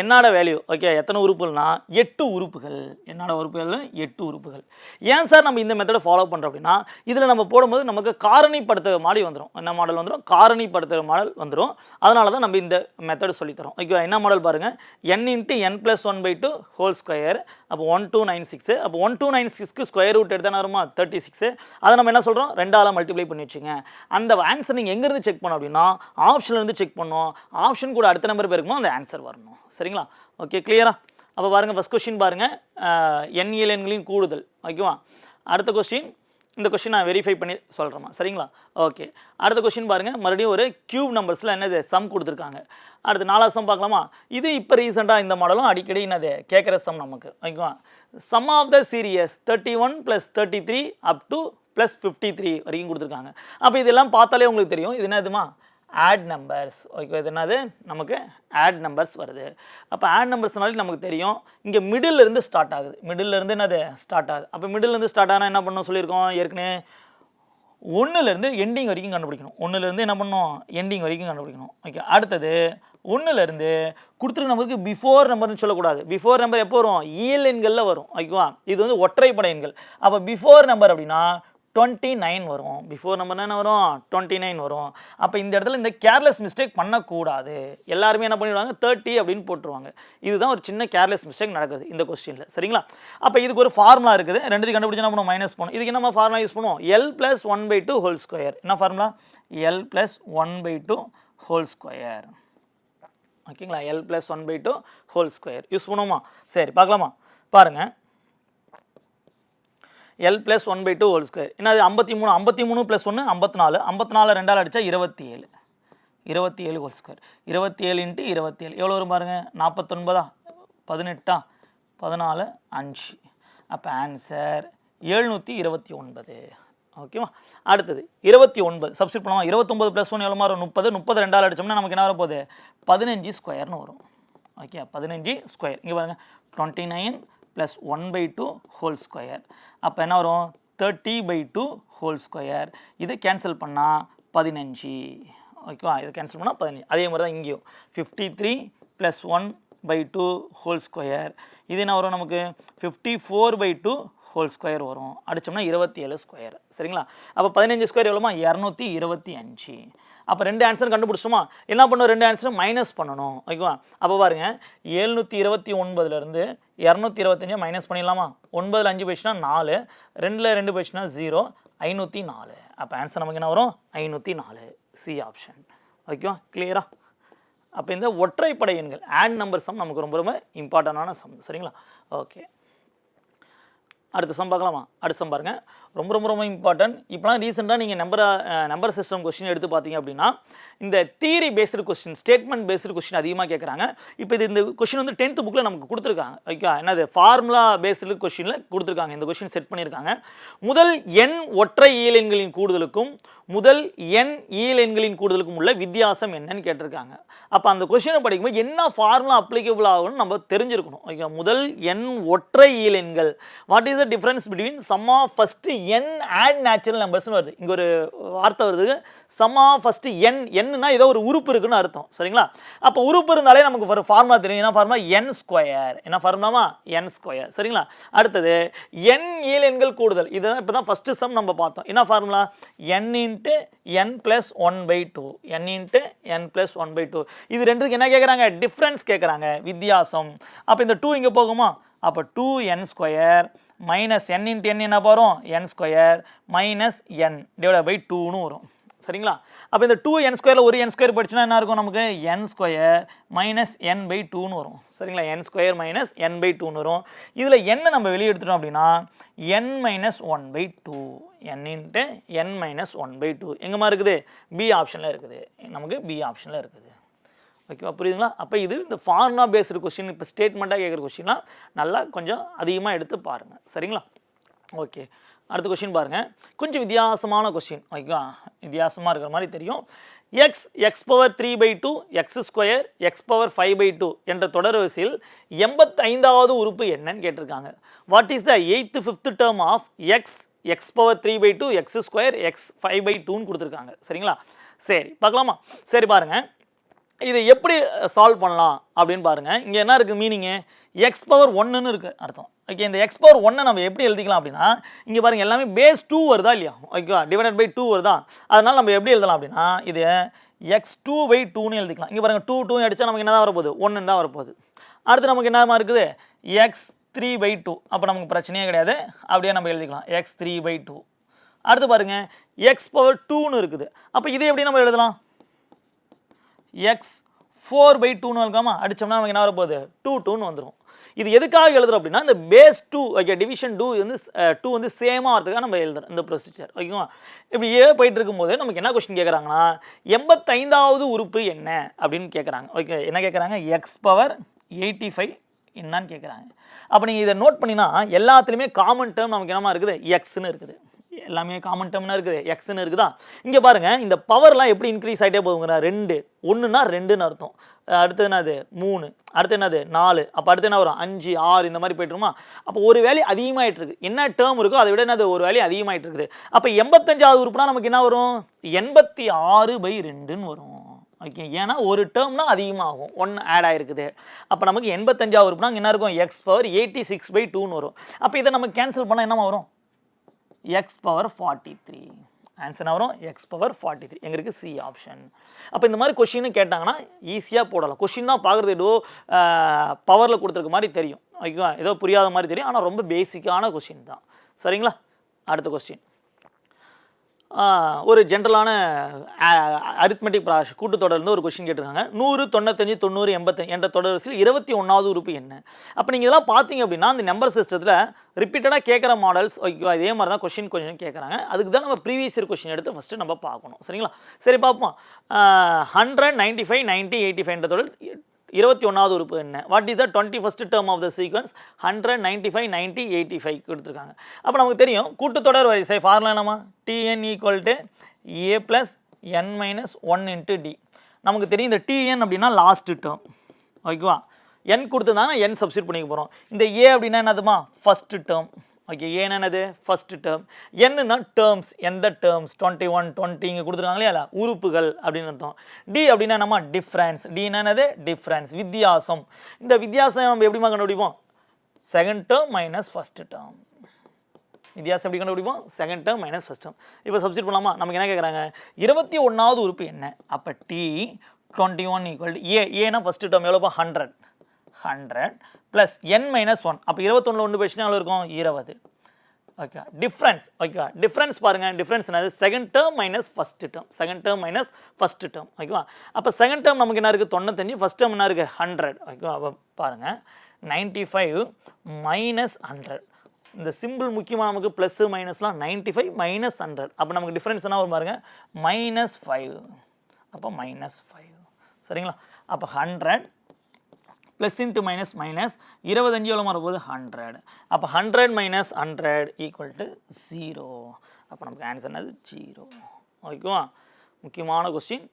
என்னோட வேல்யூ ஓகே எத்தனை உறுப்புகள்னா எட்டு உறுப்புகள். என்னோட உறுப்புகள் எட்டு உறுப்புகள். ஏன் சார் நம்ம இந்த மெத்தடை ஃபாலோ பண்ணுறோம் அப்படின்னா இதில் நம்ம போடும்போது நமக்கு காரணிப்படுத்துகிற மாடல் வந்துடும் என்ன மாடல் வந்துடும் காரணிப்படுத்துகிற மாடல் வந்துடும் அதனால தான் நம்ம இந்த மெத்தடு சொல்லித்தரோம். ஓகே என்ன மாடல் பாருங்கள் N into N plus one by two whole square அப்போ ஒன் டூ நைன் சிக்ஸு அப்போ ஒன் டூ நைன் சிக்ஸ்க்கு ஸ்கொயர் ரூட் எடுத்தானே வருமா? தேர்ட்டி சிக்ஸு அதை நம்ம என்ன சொல்கிறோம் ரெண்டால் மல்டிப்ளை பண்ணி வச்சுங்க. அந்த ஆன்சர் நீங்கள் எங்கேருந்து செக் பண்ணோம் அப்படின்னா ஆப்ஷன்லேருந்து செக் பண்ணோம் ஆப்ஷன் கூட அடுத்த நம்பர் பேருக்குமோ அந்த ஆன்சர் வரணும். சரிங்களா? ஓகே கிளியரா அப்போ பாருங்கள் ஃபஸ்ட் கொஸ்டின் பாருங்கள் எண்ணியல் எண்களின் கூடுதல். ஓகேவா அடுத்த கொஸ்டின் இந்த கொஸ்டின் நான் வெரிஃபை பண்ணி சொல்கிறேம்மா சரிங்களா? ஓகே அடுத்த கொஸ்டின் பாருங்கள் மறுபடியும் ஒரு கியூப் நம்பர்ஸில் என்னது? சம் கொடுத்துருக்காங்க. அடுத்து நாலாவது சம் பார்க்கலாமா? இது இப்போ ரீசெண்டாக இந்த மாடலும் அடிக்கடி என்னது? கேட்குற சம் நமக்கு. ஓகேவா sum of the series thirty one plus thirty three up to plus fifty three வரைக்கும் கொடுத்துருக்காங்க. அப்போ இதெல்லாம் பார்த்தாலே உங்களுக்கு தெரியும். இது என்னதுமா? ஆட் நம்பர்ஸ் ஓகே இது என்னது? நமக்கு ஆட் நம்பர்ஸ் வருது. அப்போ ஆட் நம்பர்ஸ்னாலே நமக்கு தெரியும். இங்கே மிடில்லேருந்து ஸ்டார்ட் ஆகுது. மிடில்லேருந்து என்னது? ஸ்டார்ட் ஆகுது. அப்போ மிடில்லேருந்து ஸ்டார்ட் ஆனால் என்ன பண்ணணும் சொல்லியிருக்கோம்? ஏற்கனவே ஒன்றுலேருந்து எண்டிங் வரைக்கும் கண்டுபிடிக்கணும். ஒன்றுலேருந்து என்ன பண்ணணும்? எண்டிங் வரைக்கும் கண்டுபிடிக்கணும். ஓகே அடுத்தது ஒன்றுலேருந்து கொடுத்துருக்க நம்பருக்கு பிஃபோர் நம்பர்னு சொல்லக்கூடாது. பிஃபோர் நம்பர் எப்போ வரும்? இயல் எண்களில் வரும். ஓகேவா இது வந்து ஒற்றைப்படை எண்கள். அப்போ பிஃபோர் நம்பர் அப்படின்னா டுவெண்ட்டி நைன் வரும். பிஃபோர் நம்பர் என்ன வரும்? டுவெண்ட்டி நைன் வரும். அப்போ இந்த இடத்துல இந்த கேர்லெஸ் மிஸ்டேக் பண்ணக்கூடாது. எல்லாருமே என்ன பண்ணிடுவாங்க? தேர்ட்டி அப்படின்னு போட்டுருவாங்க. இதுதான் ஒரு சின்ன கேர்லெஸ் மிஸ்டேக் நடக்குது இந்த கொஸ்டினில் சரிங்களா? அப்போ இதுக்கு ஒரு ஃபார்முலா இருக்குது. ரெண்டுத்தையும் கண்டுபிடிச்சு என்ன பண்ணுவோம் மைனஸ் பண்ணும். இதுக்கு என்ன ஃபார்முலா யூஸ் பண்ணுவோம் L plus one by two whole square என்ன formula L plus one by two whole square ஓகேங்களா L plus one by two whole square use பண்ணுவோமா? சரி பார்க்கலாமா? பாருங்கள் L plus one by two whole square என்னது ஐம்பத்தி மூணு ஐம்பத்தி மூணு ப்ளஸ் ஒன்று ஐம்பத்தி நாலு. ஐம்பத்தி நாலு ரெண்டால் அடித்தா இருபத்தி ஏழு. இருபத்தி ஏழு ஹோல் ஸ்கொயர் இருபத்தி ஏழு இன்ட்டு இருபத்தி ஏழு. எவ்வளோ வரும் பாருங்கள் நாற்பத்தொன்பதா? பதினெட்டா? பதினாலு அஞ்சு. அப்போ ஆன்சர் எழுநூற்றி இருபத்தி ஒன்பது. ஓகேவா அடுத்தது இருபத்தி ஒன்பது. சப்ஸ்டிட் பண்ணுவோம் இருபத்தொம்பது ப்ளஸ் ஒன்று எவ்வளோ வரும் முப்பது. முப்பது ரெண்டால் அடிச்சோம்னா நமக்கு என்ன வரப்போகுது? பதினஞ்சு ஸ்கொயர்னு வரும். ஓகே பதினஞ்சு ஸ்கொயர் இங்கே பாருங்கள் twenty nine plus one by two whole square அப்போ என்ன வரும்? Thirty by two whole square இதை கேன்சல் பண்ணால் பதினஞ்சு. ஓகேவா இதை கேன்சல் பண்ணால் பதினஞ்சு. அதே மாதிரி தான் இங்கேயும். Fifty three plus one by two whole square இது என்ன வரும் நமக்கு? Fifty four by two whole square வரும். அடிச்சோம்னா இருபத்தி ஏழு ஸ்கொயர் சரிங்களா? அப்போ பதினஞ்சு ஸ்கொயர் எவ்வளோமா? இரநூத்தி இருபத்தி அஞ்சு. அப்போ ரெண்டு ஆன்சர் கண்டுபிடிச்சோமா என்ன பண்ணணும்? ரெண்டு ஆன்சரும் மைனஸ் பண்ணணும். ஓகேவா? அப்போ பாருங்கள் எழுநூற்றி இருபத்தி ஒன்பதுலேருந்து இரநூத்தி இருபத்தஞ்சு மைனஸ் பண்ணிடலாமா? ஒன்பதில் அஞ்சு போயிடுச்சுன்னா நாலு. ரெண்டில் ரெண்டு போயிடுச்சுன்னா ஜீரோ ஐநூற்றி நாலு. அப்போ ஆன்சர் நமக்கு என்ன வரும்? ஐநூற்றி நாலு. சி ஆப்ஷன் ஓகேவா? கிளியரா அப்போ இந்த ஒற்றைப்படை எண்கள் ஆட் நம்பர் சம் நமக்கு ரொம்ப ரொம்ப இம்பார்ட்டண்டான சம். சரிங்களா? ஓகே அடுத்த சம் பார்க்கலாமா? அடுத்த சம் பாருங்கள் ரொம்ப ரொம்ப ரொம்ப இம்பார்ட்டன்ட் இப்போலாம் ரீசெண்டாக நீங்கள் நம்பர் நம்பர் சிஸ்டம் கொஸ்டின் எடுத்து பார்த்தீங்க அப்படின்னா இந்த theory based question statement based question அதிகமாக கேட்குறாங்க இப்போ இது இந்த கொஸ்டின் வந்து டென்த்து புக்கில் நமக்கு கொடுத்துருக்காங்க. ஓகே என்னது? ஃபார்முலா பேஸ்டு கொஸ்டினில் கொடுத்துருக்காங்க. இந்த கொஸ்டின் செட் பண்ணியிருக்காங்க. முதல் எண் ஒற்றை இயலெண்களின் கூடுதலுக்கும் முதல் எண் இயலெண்களின் e கூடுதலுக்கும் உள்ள வித்தியாசம் என்னன்னு கேட்டிருக்காங்க. அப்போ அந்த கொஸ்டினை படிக்கும்போது என்ன ஃபார்முலா அப்ளிகபிள் ஆகும்னு நம்ம தெரிஞ்சிருக்கணும். ஓகே முதல் எண் ஒற்றை இயலெண்கள் what is the difference between sum of first N odd natural நம்பர்ஸ்னு வருது. இங்கே ஒரு வார்த்தை வருது. சம் ஆஃப் ஃபஸ்ட்டு என் என்னன்னா ஏதோ ஒரு உறுப்பு இருக்குன்னு அர்த்தம். சரிங்களா? அப்போ உறுப்பு இருந்தாலே நமக்கு ஒரு ஃபார்முலா தெரியும். என்ன ஃபார்முலா என் ஸ்கொயர் என்ன ஃபார்முலாமா என் ஸ்கொயர் சரிங்களா? அடுத்தது என் இயலெண்கள் கூடுதல். இதுதான் இப்போ தான் ஃபஸ்ட்டு சம் நம்ம பார்த்தோம். என்ன formula N in into N plus one by two N into N plus one by two இது ரெண்டுக்கு என்ன கேட்குறாங்க டிஃப்ரென்ஸ் கேட்குறாங்க வித்தியாசம். அப்போ இந்த டூ இங்கே போகுமா? அப்போ two N square minus N into N என்ன வரும் N square minus N divide by டூன்னு வரும். சரிங்களா? அப்போ இந்த டூ என் ஸ்கொயரில் ஒரு என் ஸ்கொயர் படிச்சுன்னா என்ன இருக்கும் நமக்கு? N square minus N by டூன்னு வரும். சரிங்களா? N square minus N by டூன்னு வரும். இதில் என்ன நம்ம வெளியே எடுத்துட்டோம் அப்படின்னா N minus one by two into N minus one by two எங்கேம்மா இருக்குது? பி ஆப்ஷனில் இருக்குது. நமக்கு பி ஆப்ஷனில் இருக்குது. ஓகேவா புரியுதுங்களா? அப்போ இது இந்த ஃபார்னா பேஸ்டு கொஸ்டின் இப்போ ஸ்டேட்மெண்ட்டாக கேட்குற கொஸ்டின்லாம் நல்லா கொஞ்சம் அதிகமாக எடுத்து பாருங்கள் சரிங்களா? ஓகே அடுத்த கொஸ்டின் பாருங்கள் கொஞ்சம் வித்தியாசமான கொஷின் ஓகேவா வித்தியாசமாக இருக்கிற மாதிரி தெரியும். X X power three by two X square X power five by two என்ற தொடர் வரிசையில் எண்பத்தைந்தாவது உறுப்பு என்னன்னு கேட்டிருக்காங்க. What is the eighty fifth term of X X power three by two X square X five by டூன்னு கொடுத்துருக்காங்க. சரிங்களா? சரி பார்க்கலாமா? சரி பாருங்கள் இதை எப்படி சால்வ் பண்ணலாம் அப்படின்னு பாருங்கள் இங்கே என்ன இருக்குது மீனிங்கு எக்ஸ் பவர் ஒன்றுன்னு இருக்குது அர்த்தம். ஓகே இந்த எக்ஸ் பவர் ஒன்னை நம்ம எப்படி எழுதிக்கலாம் அப்படின்னா இங்கே பாருங்கள் எல்லாமே பேஸ் டூ வருதா இல்லையா? ஓகேவா டிவைடட் பை டூ வருதா? அதனால் நம்ம எப்படி எழுதலாம் அப்படின்னா இது எக்ஸ் டூ பை டூன்னு எழுதிக்கலாம். இங்கே பாருங்கள் டூ டூ அடித்தா நமக்கு என்ன தான் வரப்போகுது? ஒன்றுன்னு தான் வரப்போகுது. அடுத்து நமக்கு என்னமா இருக்குது? எக்ஸ் த்ரீ பை டூ அப்போ நமக்கு பிரச்சனையே கிடையாது. அப்படியே நம்ம எழுதிக்கலாம். எக்ஸ் த்ரீ பை டூ அடுத்து பாருங்கள் எக்ஸ் பவர் டூன்னு இருக்குது. அப்போ இதை எப்படி நம்ம எழுதலாம்? எக்ஸ் ஃபோர் பை டூன்னு இருக்காமா அடித்தோம்னா நமக்கு என்ன வரப்போகுது? டூ டூன்னு வந்துடும் இது எதுக்காக எழுதுறோம் அப்படின்னா இந்த base two okay division two வந்து டூ வந்து சேமாக வரதுக்காக நம்ம எழுதுறோம் இந்த ப்ரொசீஜர் ஓகேவா இப்படி ஏ போயிட்டு இருக்கும்போது நமக்கு என்ன கொஸ்டின் கேட்குறாங்கன்னா எண்பத்தைந்தாவது உறுப்பு என்ன அப்படின்னு கேட்குறாங்க ஓகே என்ன கேட்குறாங்க எக்ஸ் பவர் எயிட்டி ஃபைவ் என்னன்னு கேட்குறாங்க அப்போ நீங்கள் இதை நோட் பண்ணினா எல்லாத்துலேயுமே காமன் டேர்ம் நமக்கு என்னமா இருக்குது? எக்ஸ்னு இருக்குது. எல்லாமே காமன் டேர்ம்னா இருக்குது. எக்ஸ்னு இருக்குதா? இங்கே பாருங்கள் இந்த பவர்லாம் எப்படி இன்க்ரீஸ் ஆகிட்டே போகுங்க ரெண்டு. ஒன்றுனா ரெண்டுன்னு அர்த்தம். அடுத்தது அடுத்து என்னது? மூணு. அடுத்து என்னது? நாலு. அப்போ அடுத்து என்ன வரும்? அஞ்சு ஆறு இந்த மாதிரி போய்ட்டுருமா அப்போ ஒரு வேலை அதிகமாகிட்டு இருக்குது என்ன டேர்ம் இருக்கோ அதை விட என்னது? ஒரு வேலை அதிகமாகிட்டு இருக்குது. அப்போ எண்பத்தஞ்சாவது உறுப்புனா நமக்கு என்ன வரும்? எண்பத்தி ஆறு பை ரெண்டுன்னு வரும். ஓகே ஏன்னா ஒரு டேர்ம்னா அதிகமாகும். ஒன்று ஆட் ஆகிருக்குது அப்போ நமக்கு எண்பத்தஞ்சாவது உறுப்புனா என்ன இருக்கும்? X power eighty six by டூன்னு வரும். அப்போ இதை நம்ம கேன்சல் பண்ணால் என்னமா வரும்? X power forty three answer வரும் எக்ஸ் பவர் ஃபார்ட்டி த்ரீ எங்களுக்கு சி ஆப்ஷன் அப்போ இந்த மாதிரி கொஷின்னு கேட்டாங்கன்னா ஈஸியாக போடலாம். கொஷின் தான் பார்க்குறது ஏதோ பவரில் கொடுத்துருக்க மாதிரி தெரியும். ஓகேவா? ஏதோ புரியாத மாதிரி தெரியும். ஆனால் ரொம்ப பேசிக்கான கொஷின் தான். சரிங்களா? அடுத்த கொஸ்டின் ஒரு ஜென்ரலான அரித்மெட்டிக் ப்ராஷ் கூட்டுத்தொடர்ந்து ஒரு கொஷின் கேட்டிருக்காங்க. நூறு தொண்ணூத்தஞ்சு தொண்ணூறு எண்பத்தஞ்சு என்ற தொடர் வரிசையில் இருபத்தி ஒன்றாவது உறுப்பு என்ன? அப்போ நீங்கள் இதெல்லாம் பார்த்தீங்க அப்படின்னா அந்த நம்பர் சிஸ்டத்தில் ரிப்பீட்டடாக கேட்குற மாடல்ஸ் இதே மாதிரி தான் கொஷின் கொஷின் கேட்குறாங்க. அதுக்கு தான் நம்ம ப்ரீவியஸ் இயர் கொஷின் எடுத்து ஃபஸ்ட்டு நம்ம பார்க்கணும். சரிங்களா? சரி பார்ப்போம். Hundred ninety five ninety eighty ஃபைவ்ன்ற தொடர் இருபத்தி ஒன்றாவது உறுப்பு என்ன? What is the twenty first term of the sequence hundred ninety five ninety eighty five கொடுத்துருக்காங்க. அப்போ நமக்கு தெரியும் கூட்டுத்தொடர் வரிசை ஃபார்முலா என்னமா TN equal to A plus N minus one into D நமக்கு தெரியும் இந்த டிஎன் அப்படின்னா லாஸ்ட் டேர்ம் ஓகேவா என் கொடுத்துருந்தாங்கன்னா என் சப்ஸ்டியூட் பண்ணிக்க போகிறோம் இந்த ஏ அப்படின்னா என்னதுமா? ஃபஸ்ட்டு டேர்ம் ஓகே ஏன் ஃபஸ்ட்டு டேர்ம் என்னன்னா டேர்ம்ஸ் எந்த டேர்ம்ஸ் டுவெண்ட்டி ஒன் டுவெண்ட்டி இங்கே கொடுத்துருக்காங்களே இல்லை உறுப்புகள் அப்படின்னு அர்த்தம். டி அப்படின்னா நம்ம டிஃப்ரென்ஸ் டின்னா என்னது? டிஃப்ரென்ஸ் வித்தியாசம். இந்த வித்தியாசம் நம்ம எப்படிமா கண்டுபிடிப்போம்? Second term minus first term வித்தியாசம் எப்படி கண்டுபிடிப்போம்? Second term minus first term இப்போ சப்ஸ்டிட் பண்ணலாமா? நமக்கு என்ன கேட்குறாங்க இருபத்தி ஒன்றாவது உறுப்பு என்ன? அப்போ T twenty one equal A ஏன்னா first term எவ்வளோப்பா hundred hundred plus N minus one அப்போ இருபத்தொன்று ஒன்று போயிடுச்சுன்னா எவ்வளோ இருக்கும்? இருபது. ஓகே டிஃப்ரென்ஸ் ஓகேவா டிஃப்ரென்ஸ் பாருங்கள் டிஃப்ரென்ஸ் என்னது? Second term minus first term second term minus first term ஓகேவா அப்போ செகண்ட் டேர்ம் நமக்கு என்ன இருக்குது தொண்ணூத்தஞ்சு. ஃபஸ்ட் டேர்ம் என்ன இருக்குது ஹண்ட்ரட் ஓகேவா அப்போ பாருங்கள் நைன்ட்டி ஃபைவ் மைனஸ் ஹண்ட்ரட் இந்த சிம்பிள் முக்கியமாக நமக்கு ப்ளஸ்ஸு மைனஸ்லாம் நைன்ட்டி ஃபைவ் மைனஸ் ஹண்ட்ரட் அப்போ நமக்கு டிஃப்ரென்ஸ் என்ன வரும் பாருங்கள் மைனஸ் ஃபைவ் அப்போ மைனஸ் ஃபைவ் சரிங்களா? அப்போ hundred plus into minus minus இருபத்தஞ்சு எவ்வளோ வரப்போகுது ஹண்ட்ரட் அப்போ hundred minus hundred equal to zero அப்போ நமக்கு ஆன்சர் என்னது? ஜீரோ ஓகேவா முக்கியமான கொஸ்டின்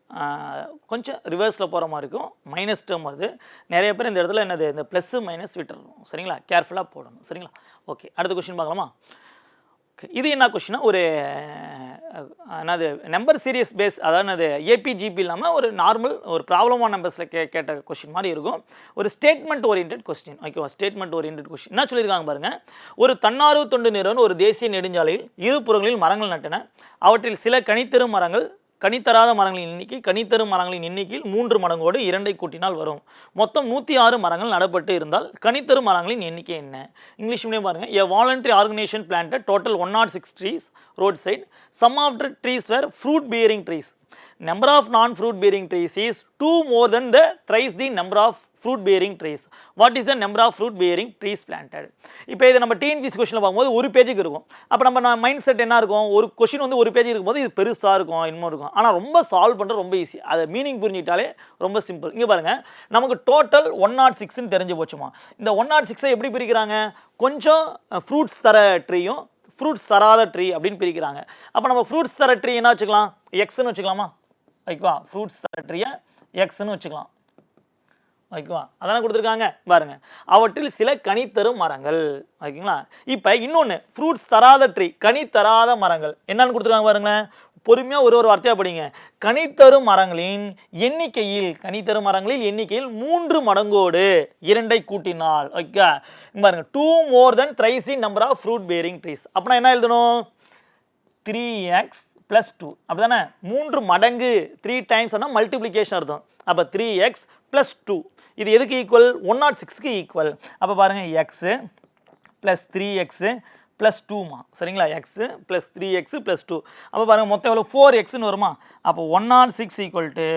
கொஞ்சம் ரிவர்ஸில் போகிற மாதிரி இருக்கும். மைனஸ் டேர்ம் வருது. நிறைய பேர் இந்த இடத்துல என்னது? இந்த ப்ளஸ்ஸு மைனஸ் விட்டுறணும். சரிங்களா? கேர்ஃபுல்லாக போடணும். சரிங்களா? ஓகே அடுத்த கொஸ்டின் பார்க்கலாமா? இது என்ன கொஷினா ஒரு என்னது நம்பர் சீரியஸ் பேஸ் அதாவது ஏபிஜிபி இல்லாமல் ஒரு நார்மல் ஒரு ப்ராப்ளமான நம்பர்ஸில் கே கேட்ட கொஷின் மாதிரி இருக்கும். ஒரு ஸ்டேட்மெண்ட் ஓரியன்ட் கொஸ்டின் ஓகேவா ஸ்டேட்மெண்ட் ஓரியன்ட் கொஸ்டின் என்ன சொல்லியிருக்காங்க பாருங்கள் ஒரு தன்னார்வ தொண்டு நிறுவனம் ஒரு தேசிய நெடுஞ்சாலையில் இரு புறங்களில் மரங்கள் நட்டன. அவற்றில் சில கனித்தரும் மரங்கள் கனித்தராத மரங்களின் எண்ணிக்கை கனித்தரும் மரங்களின் எண்ணிக்கையில் மூன்று மடங்கோடு இரண்டை கூட்டினால் வரும். மொத்தம் நூற்றி ஆறு மரங்கள் நடப்பட்டு இருந்தால் கனித்தரும் மரங்களின் எண்ணிக்கை என்ன? இங்கிலீஷ் மீடியம் பாருங்க. A voluntary organisation plant total one nought six trees road side some of the trees were fruit bearing trees number of non fruit bearing trees is two more than the thrice the number of fruit bearing trees what is the number of fruit bearing trees planted இப்போ இது நம்ம TNPSC கொஸ்டினில் பார்க்கும்போது ஒரு பேஜுக்கு இருக்கும். அப்போ நம்ம மைண்ட் செட் என்ன இருக்கும்? ஒரு கொஷின் வந்து ஒரு பேஜ் இருக்கும்போது இது பெருசாக இருக்கும் இன்னும் இருக்கும். ஆனால் ரொம்ப சால்வ் பண்ணுறது ரொம்ப ஈஸி அதை மீனிங் புரிஞ்சிட்டாலே ரொம்ப சிம்பிள் இங்கே பாருங்கள் நமக்கு டோட்டல் ஒன் நாட் சிக்ஸ்னு தெரிஞ்சு போச்சுமா? இந்த ஒன் நாட் சிக்ஸை எப்படி பிரிக்கிறாங்க? கொஞ்சம் ஃப்ரூட்ஸ் தர ட்ரீயும் ஃப்ரூட்ஸ் தராத ட்ரீ அப்படின்னு பிரிக்கிறாங்க. அப்போ நம்ம ஃப்ரூட்ஸ் தர ட்ரீ என்ன வச்சுக்கலாம்? எக்ஸ்னு வச்சுக்கலாமா? ஓகேவா ஃப்ரூட்ஸ் தர ட்ரீயை எக்ஸ்னு வச்சுக்கலாம். ஓகேவா அதானே கொடுத்துருக்காங்க? பாருங்க. அவற்றில் சில கனி தரும் மரங்கள். ஓகேங்களா இப்போ இன்னொன்று ஃப்ரூட்ஸ் தராத ட்ரீ கனி தராத மரங்கள். என்னன்னு கொடுத்துருக்காங்க பாருங்களேன். பொறுமையாக ஒரு ஒரு வார்த்தையாக படிங்க. கனித்தரும் மரங்களின் எண்ணிக்கையில் கனித்தரும் மரங்களில் எண்ணிக்கையில் மூன்று மடங்கோடு இரண்டை கூட்டினால் ஓகே பாருங்க two more than thrice in number of fruit bearing trees அப்படின்னா என்ன எழுதணும்? த்ரீ எக்ஸ் ப்ளஸ் டூ அப்படி தானே மூன்று மடங்கு த்ரீ டைம்ஸ் ஆனால் மல்டிப்ளிகேஷன் அர்த்தம். அப்போ த்ரீ எக்ஸ் ப்ளஸ் டூ இது எதுக்கு ஈக்குவல் ஒன் நாட் சிக்ஸ்க்கு ஈக்குவல் அப்போ பாருங்கள் X plus three X plus டூமா சரிங்களா? X plus three X plus two அப்போ பாருங்கள் மொத்தம் எவ்வளோ ஃபோர் எக்ஸ்னு வருமா? அப்போ one nought six equal to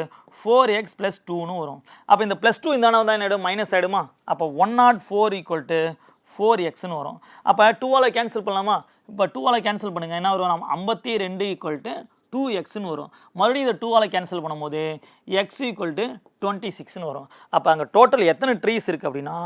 four X plus டூன்னு வரும். அப்போ இந்த ப்ளஸ் டூ இந்த தான் என்ன ஆகிடும் மைனஸ் ஆகிடுமா அப்போ one nought four equal to four எக்ஸ்னு வரும். அப்போ டூவால் கேன்சல் பண்ணலாமா? இப்போ டூவால் கேன்சல் பண்ணுங்கள் என்ன வரும்? நம்ம ஐம்பத்தி ரெண்டு ஈக்குவல் டு டூ எக்ஸ்னு வரும். மறுபடியும் இதை டூவால் கேன்சல் பண்ணும்போது எக்ஸ் ஈக்குவல் டு டுவெண்ட்டி சிக்ஸ்னு வரும். அப்போ அங்கே டோட்டல் எத்தனை ட்ரீஸ் இருக்குது அப்படின்னா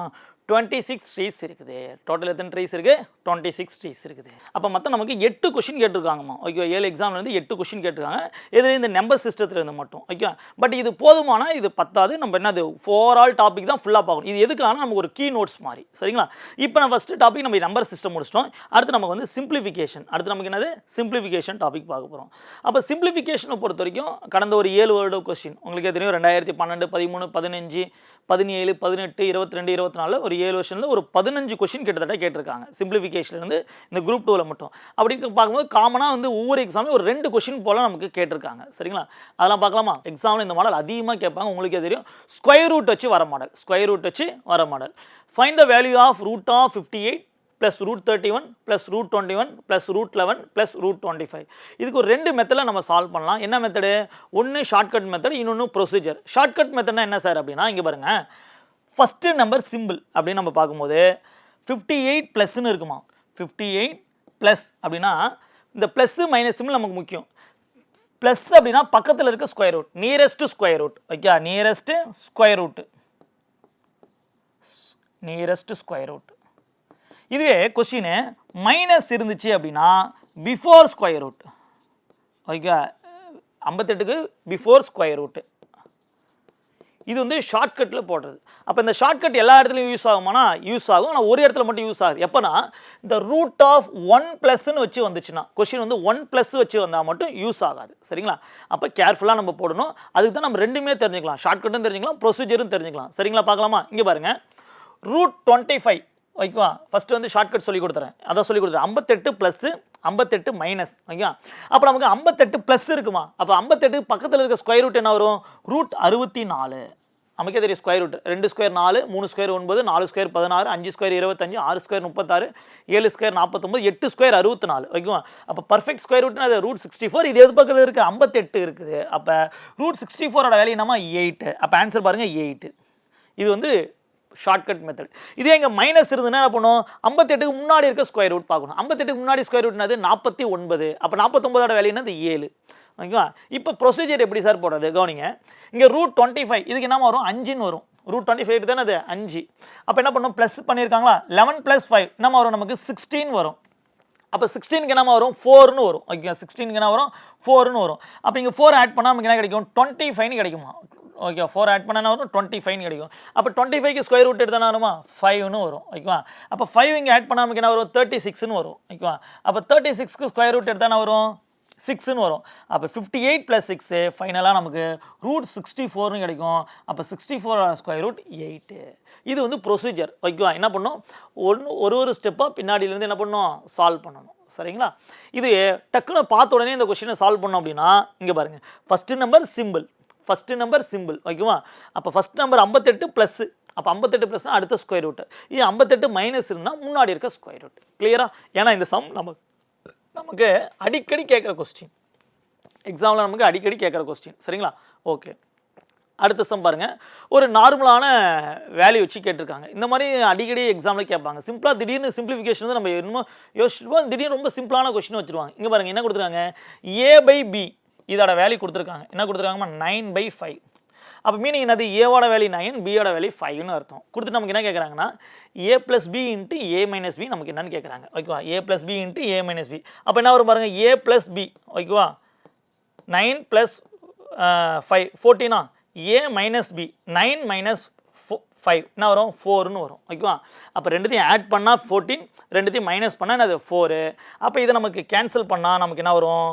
டுவெண்ட்டி சிக்ஸ் ட்ரீஸ் இருக்குது. டோட்டல் எத்தனை ட்ரீஸ் இருக்குது டுவெண்ட்டி சிக்ஸ் ட்ரீஸ் இருக்குது. அப்போ மொத்தம் நமக்கு எட்டு கொஷின் கேட்டிருக்காங்கம்மா. ஓகே ஏழு எக்ஸாம்லேருந்து எட்டு கொஷின் கேட்டிருக்காங்க. இதில் இந்த நம்பர் சிஸ்டத்தில் இருந்து மட்டும். ஓகே பட் இது போதுமானா இது பத்தாது. நம்ம என்னது ஃபோர் ஆல் டாபிக் தான் ஃபுல்லாக பார்க்கணும். இது எதுக்கான நமக்கு ஒரு கீ நோட்ஸ் மாதிரி. சரிங்களா? இப்போ நம்ம ஃபஸ்ட்டு டாபிக் நம்ம நம்பர் சிஸ்டம் முடிச்சிட்டோம். அடுத்து நமக்கு வந்து சிம்பிளிஃபிகேஷன் அடுத்து நமக்கு என்னது? சிம்பிளிஃபிகேஷன் டாபிக் பார்க்க போகிறோம் அப்போ சிம்பிளிஃபிகேஷனை பொறுத்த வரைக்கும் கடந்த ஒரு ஏழு வருட கொஸ்டின் உங்களுக்கு எத்தனையோ? ரெண்டாயிரத்தி பன்னெண்டு பதிமூணு பதினஞ்சு பதினேழு பதினெட்டு இருபத்தி ரெண்டு இருபத்தி நாலு ஒரு ஏழு வருஷத்தில் ஒரு பதினஞ்சு கொஷின் கிட்டத்தட்ட கேட்டிருக்காங்க. சிம்பிளிஃபிகேஷன்லேருந்து இந்த குரூப் டூவில் மட்டும். அப்படி பார்க்கும்போது காமனாக வந்து ஒவ்வொரு எக்ஸாம்லையும் ஒரு ரெண்டு கொஷின் போல் நமக்கு கேட்டிருக்காங்க. சரிங்களா? அதெல்லாம் பார்க்கலாமா? எக்ஸாமில் இந்த மாடல் அதிகமாக கேட்பாங்க உங்களுக்கே தெரியும். ஸ்கொயர் ரூட் வச்சு வர மாடல் ஸ்கொயர் ரூட் வச்சு வர model find the value of root of fifty eight plus root thirty one plus root twenty one plus root eleven plus root twenty five இதுக்கு ஒரு ரெண்டு மெத்தடில் நம்ம சால்வ் பண்ணலாம். என்ன மெத்தடு ஒன்று ஷார்ட்கட் மெத்தட் இன்னொன்று ப்ரொசீஜர் ஷார்ட்கட் மெத்தட்னா என்ன சார் அப்படின்னா இங்கே பாருங்கள் ஃபஸ்ட்டு நம்பர் சிம்பிள் அப்படின்னு நம்ம பார்க்கும்போது ஃபிஃப்டி எயிட் ப்ளஸ்ன்னு இருக்குமா? ஃபிஃப்டி எயிட் ப்ளஸ் அப்படின்னா இந்த ப்ளஸ்ஸு மைனஸ் சிம்பிள் நமக்கு முக்கியம். ப்ளஸ் அப்படின்னா பக்கத்தில் இருக்க square root nearest square root okay nearest square root nearest square root இதுவே கொஸ்டின் மைனஸ் இருந்துச்சு அப்படின்னா பிஃபோர் ஸ்கொயர் ரூட் ஓகே ஐம்பத்தெட்டுக்கு பிஃபோர் ஸ்கொயர் ரூட்டு இது வந்து ஷார்ட்கட்டில் போடுறது. அப்போ இந்த ஷார்ட்கட் எல்லா இடத்துலையும் யூஸ் ஆகுமானா? யூஸ் ஆகும். ஆனால் ஒரு இடத்துல மட்டும் யூஸ் ஆகுது. எப்போனா இந்த ரூட் ஆஃப் ஒன் ப்ளஸ்ன்னு வச்சு வந்துச்சுன்னா கொஷின் வந்து ஒன் ப்ளஸ் வச்சு வந்தால் மட்டும் யூஸ் ஆகாது. சரிங்களா? அப்போ கேர்ஃபுல்லாக நம்ம போடணும். அதுக்கு தான் நம்ம ரெண்டுமே தெரிஞ்சுக்கலாம். ஷார்ட்கட்டும் தெரிஞ்சுக்கலாம் ப்ரொசீஜரும் தெரிஞ்சுக்கலாம். சரிங்களா? பார்க்கலாமா? இங்கே பாருங்கள் ரூட் டுவெண்ட்டி ஃபைவ் ஓகேவா? ஃபஸ்ட்டு வந்து ஷார்ட்கட் சொல்லி கொடுத்துறேன். அதான் சொல்லி கொடுத்துறேன். ஐம்பத்தெட்டு ப்ளஸ்ஸு ஐம்பத்தெட்டு மைனஸ் ஓகேவா? அப்போ நமக்கு ஐம்பத்தெட்டு ப்ளஸ் இருக்குமா? அப்போ ஐம்பத்தெட்டு பக்கத்தில் இருக்க ஸ்கொயர் ரூட் என்ன வரும்? ரூட் அறுபத்தி நாலு நமக்கே தெரியும் ஸ்கொயர் ரூட் ரெண்டு ஸ்கொயர் நாலு மூணு ஸ்கொயர் ஒன்பது நாலு ஸ்கொயர் பதினாறு அஞ்சு ஸ்கொயர் இருபத்தஞ்சு ஆறு ஸ்கொயர் முப்பத்தாறு ஏழு ஸ்கொயர் நாற்பத்தொம்பது எட்டு ஸ்கொயர் அறுபத்தி நாலு ஓகேவா? அப்போ பர்ஃபெக்ட் ஸ்கொயர் ரூட்னா அது ரூட் சிக்ஸ்டி ஃபோர் இது எது பக்கத்தில் இருக்குது ஐம்பத்தெட்டு இருக்குது. அப்போ ரூட் சிக்ஸ்டி ஃபோரோட வேல்யூ என்னமா எயிட்டு அப்போ ஆன்சர் பாருங்கள் எயிட்டு இது வந்து ஷார்ட்கட் மெத்தட் இதே இங்கே மைனஸ் இருந்ததுன்னா என்ன பண்ணும்? ஐம்பத்தெட்டுக்கு முன்னாடி இருக்க ஸ்கொயர் ரூட் பார்க்கணும். ஐம்பத்தெட்டுக்கு முன்னாடி ஸ்கொயர் ரூட் என்னது? நாற்பத்தி ஒன்பது. அப்போ நாற்பத்தொம்போதோட வேலை என்னது? ஏழு. ஓகேவா? இப்போ ப்ரொசீஜர் எப்படி சார் போடுறது? கவனிங்க. இங்கே ரூட் டுவெண்ட்டி ஃபைவ் இதுக்கு என்ன வரும்? அஞ்சுன்னு வரும். ரூட் டுவெண்ட்டி ஃபைவ் தானே அது? அஞ்சு. அப்போ என்ன பண்ணும்? ப்ளஸ் பண்ணியிருக்காங்களா? லெவன் ப்ளஸ் ஃபைவ் என்ன வரும்? நமக்கு சிக்ஸ்டீன் வரும். அப்போ சிக்ஸ்டீனுக்கு என்ன வரும்? ஃபோர்னு வரும். ஓகே சிக்ஸ்டீனுக்கு என்ன வரும்? ஃபோர்னு வரும். அப்போ இங்கே ஃபோர் ஆட் பண்ணால் நமக்கு என்ன கிடைக்கும்? டுவெண்ட்டி ஃபைவ்னு கிடைக்குமா? ஓகே ஃபோர் ஆட் பண்ணனா வரும்? டுவெண்ட்டி ஃபைவ் கிடைக்கும். அப்போ டுவெண்ட்டி ஃபைவ்க்கு ஸ்கொயர் ரூட் எடுத்தானா வருமா? ஃபைவ்னு வரும். ஓகேவா அப்போ ஃபைவ் இங்கே ஆட் பண்ணாமல் என்ன வரும்? தேர்ட்டி சிக்ஸ்னு வரும். ஓகேவா அப்போ தேர்ட்டி சிக்ஸ்க்கு ஸ்கொயர் ரூட் எடுத்தானா வரும்? சிக்ஸ்னு வரும். அப்போ ஃபிஃப்டி எயிட் ப்ளஸ் சிக்ஸு ஃபைனலாக நமக்கு ரூட் சிக்ஸ்டி ஃபோர்னு கிடைக்கும். அப்போ sixty four square root eight இது வந்து ப்ரொசீஜர் ஓகேவா என்ன பண்ணும்? ஒன்று ஒரு ஒரு ஸ்டெப்பாக பின்னாடியிலேருந்து என்ன பண்ணும்? சால்வ் பண்ணணும். சரிங்களா? இது டக்குன்னு பார்த்த உடனே இந்த கொஷினை சால்வ் பண்ணோம் அப்படின்னா இங்கே பாருங்கள் first number simple first number simple ஓகேவா? அப்போ ஃபஸ்ட் நம்பர் ஐம்பத்தெட்டு ப்ளஸ்ஸு அப்போ ஐம்பத்தெட்டு ப்ளஸ்னால் அடுத்த ஸ்கொயர் ரூட்டு இது ஐம்பத்தெட்டு மைனஸ் இருந்தால் முன்னாடி இருக்க ஸ்கொயர் ரூட் கிளியரா ஏன்னா இந்த சம் நம்ம நமக்கு அடிக்கடி கேட்குற கொஸ்டின் எக்ஸாமில் நமக்கு அடிக்கடி கேட்குற கொஸ்டின் சரிங்களா? ஓகே அடுத்த சம் பாருங்கள் ஒரு நார்மலான வேல்யூ வச்சு கேட்டிருக்காங்க. இந்த மாதிரி அடிக்கடி எக்ஸாமில் கேட்பாங்க. சிம்பிளாக திடீர்னு சிம்பிளிஃபிகேஷன் வந்து நம்ம இன்னும் யோசிச்சுருப்போம் திடீர்னு ரொம்ப சிம்பிளான கொஸ்டின் வச்சுருவாங்க. இங்கே பாருங்கள் என்ன கொடுத்துருக்காங்க? ஏ பை பி இதோட வேல்யூ கொடுத்துருக்காங்க. என்ன கொடுத்துருக்காங்கம்மா? நைன் பை ஃபைவ் அப்போ மீனிங் என்னது? ஏவோட வேல்யூ நைன் பியோட வேல்யூ ஃபைவ்னு அர்த்தம். கொடுத்துட்டு நமக்கு என்ன கேட்குறாங்கன்னா A plus B into A minus B நமக்கு என்னன்னு கேட்குறாங்க ஓகேவா A plus B into A minus B அப்போ என்ன வரும் பாருங்கள் ஏ ப்ளஸ் பி ஓகேவா nine plus five ஃபோர்டீனா A minus B nine minus five என்ன வரும்? ஃபோர்னு வரும். ஓகேவா அப்போ ரெண்டுத்தையும் ஆட் பண்ணால் ஃபோர்டீன் ரெண்டுத்தையும் மைனஸ் பண்ணால் என்னது? ஃபோரு அப்போ இதை நமக்கு கேன்சல் பண்ணால் நமக்கு என்ன வரும்?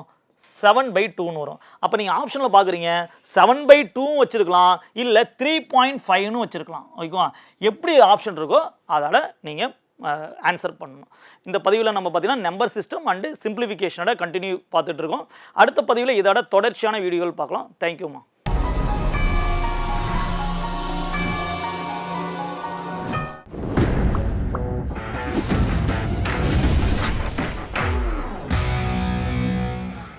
செவன் பை டூன்னு வரும். அப்போ நீங்கள் ஆப்ஷனில் பார்க்குறீங்க செவன் பை டூவும் வச்சுருக்கலாம் இல்லை த்ரீ பாயிண்ட் ஃபைவ்னு வச்சுருக்கலாம். ஓகேவா? எப்படி ஆப்ஷன் இருக்கோ அதால் நீங்கள் ஆன்சர் பண்ணணும். இந்த பதிவில் நம்ம பார்த்தீங்கன்னா நம்பர் சிஸ்டம் அண்டு சிம்பிளிஃபிகேஷனோட கண்டினியூ பார்த்துட்ருக்கோம் அடுத்த பதிவில் இதோட தொடர்ச்சியான வீடியோகள் பார்க்கலாம். தேங்க்யூம்மா